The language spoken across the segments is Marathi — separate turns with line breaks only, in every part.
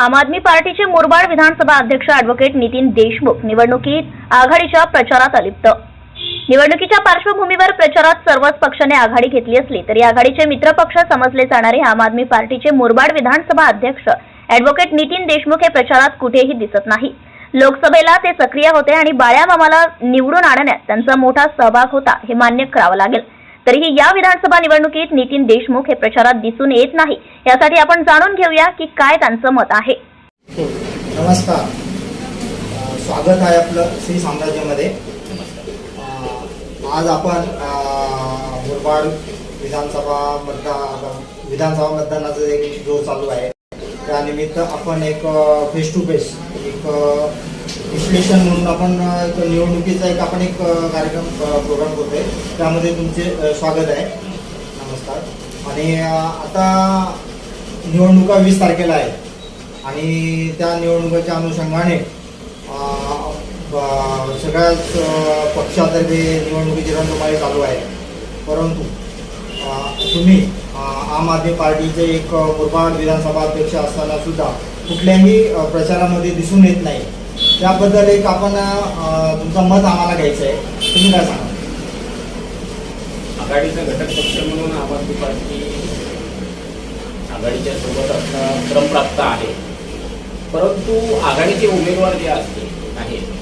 आम आदमी पार्टीचे मुरबाड विधानसभा अध्यक्ष अॅडव्होकेट नितीन देशमुख निवडणुकीत आघाडीच्या प्रचारात अलिप्त. निवडणुकीच्या पार्श्वभूमीवर प्रचारात सर्वच पक्षाने आघाडी घेतली असली तरी आघाडीचे मित्रपक्ष समजले जाणारे आम आदमी पार्टीचे मुरबाड विधानसभा अध्यक्ष अॅडव्होकेट नितीन देशमुख हे प्रचारात कुठेही दिसत नाही. लोकसभेला ते सक्रिय होते आणि बाळ्या मामाला निवडून आणण्यात त्यांचा मोठा सहभाग होता हे मान्य करावं लागेल. तरीही या विधानसभा निवडणुकीत नितीन देशमुख हे प्रचारात दिसून येत नाही. यासाठी आपण जाणून घेऊया की काय त्यांचं मत आहे.
नमस्कार. स्वागत आहे आपलं श्री साम्राज्यामध्ये. आज आपण मुरबाड विधानसभा मतदान विधानसभा मतदानाचा एक जो चालू आहे. त्यानिमित्त आपण एक फेस टू फेस एक विश्लेषण म्हणून आपण एक निवडणुकीचा एक आपण एक कार्यक्रम प्रोग्राम करतोय. त्यामध्ये तुमचे स्वागत आहे. नमस्कार. आणि आता निवडणुका वीस तारखेला आहे आणि त्या निवडणुकीच्या अनुषंगाने सगळ्याच पक्षातर्फे निवडणुकीची रणधुमाळी चालू आहे. परंतु तुम्ही आम आदमी पार्टीचे एक मुरबाड विधानसभा अध्यक्ष असताना सुद्धा कुठल्याही प्रचारामध्ये दिसून येत नाही. त्याबद्दल एक आपण तुमचं मत आम्हाला घ्यायचं आहे. तुम्ही काय सांगा
आघाडीचा घटक पक्ष म्हणून आम आदमी पार्टी आघाडीच्या सोबत असणं क्रमप्राप्त आहे. परंतु आघाडीचे उमेदवार जे असते आहेत.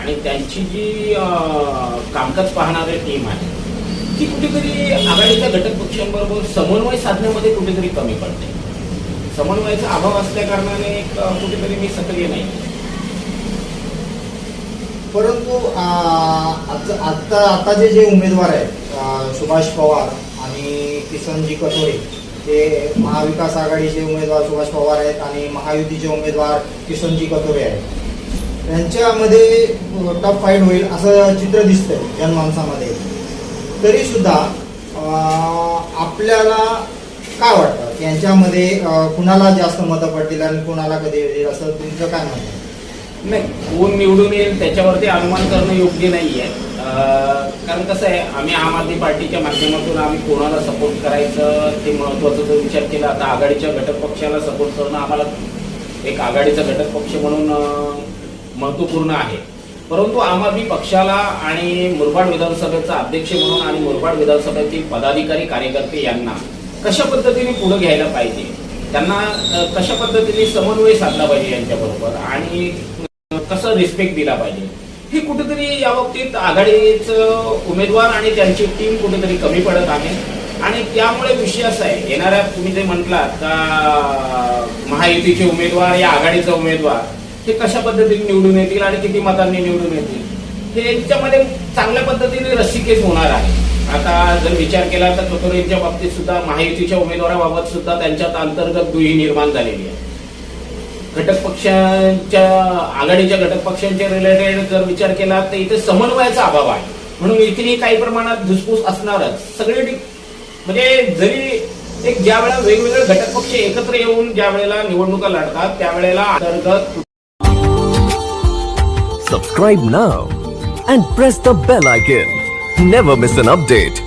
आणि त्यांची जी कामकाज पाहणारी टीम आहे ती कुठेतरी आघाडीच्या घटक पक्षांबरोबर समन्वय साधण्यामध्ये कुठेतरी कमी पडते. समन्वयाचा अभाव असल्या कारणाने कुठेतरी मी सक्रिय नाही.
परंतु आता आता आताचे जे उमेदवार आहेत सुभाष पवार आणि किसनजी कटोरे ते महाविकास आघाडीचे उमेदवार सुभाष पवार आहेत आणि महायुतीचे उमेदवार किसनजी कटोरे आहेत. त्यांच्यामध्ये टफ फाईट होईल असं चित्र दिसतं जनमानसामध्ये. तरीसुद्धा आपल्याला काय वाटतं? की यांच्यामध्ये कुणाला जास्त मतं पडतील आणि कुणाला कधी येतील असं तुमचं काय म्हणणं आहे?
नाही कोण निवडून येईल त्याच्यावरती अनुमान करणं योग्य नाही आहे कारण कसं आहे आम्ही आम आदमी पार्टीच्या माध्यमातून आम्ही कोणाला सपोर्ट करायचं ते महत्त्वाचं जर विचार केला आता आघाडीच्या घटक पक्षाला सपोर्ट करणं आम्हाला एक आघाडीचा घटक पक्ष म्हणून महत्त्वपूर्ण आहे. परंतु आम आदमी पक्षाला आणि मुरबाड विधानसभेचा अध्यक्ष म्हणून आणि मुरबाड विधानसभेतील पदाधिकारी कार्यकर्ते यांना कशा पद्धतीने पुढे घ्यायला पाहिजे? त्यांना कशा पद्धतीने समन्वय साधला पाहिजे यांच्याबरोबर? आणि कसं रिस्पेक्ट दिला पाहिजे? हे कुठेतरी या बाबतीत आघाडीचं उमेदवार आणि त्यांची टीम कुठेतरी कमी पडत आहे. आणि त्यामुळे विषय असा आहे येणाऱ्या तुम्ही जे म्हटलात का महायुतीचे उमेदवार या आघाडीचा उमेदवार हे कशा पद्धतीने निवडून येतील आणि किती मतांनी निवडून येतील? हे यांच्यामध्ये चांगल्या पद्धतीने रस्सीकेस होणार आहे. आता जर विचार केला तर कतोरेंच्या बाबतीत सुद्धा महायुतीच्या उमेदवाराबाबत सुद्धा त्यांच्यात अंतर्गत दुही निर्माण झालेली आहे. घटक पक्षांच्या आघाडीच्या घटक पक्षांच्या रिलेटेड जर विचार केला तर इथे समन्वयाचा अभाव आहे. म्हणून इथेही काही प्रमाणात धुसफूस असणारच. सगळे म्हणजे जरी एक ज्या वेळेला वेगवेगळे घटक पक्ष एकत्र येऊन ज्या वेळेला निवडणुका लढतात त्यावेळेला अंतर्गत
subscribe now and press the bell icon never miss an update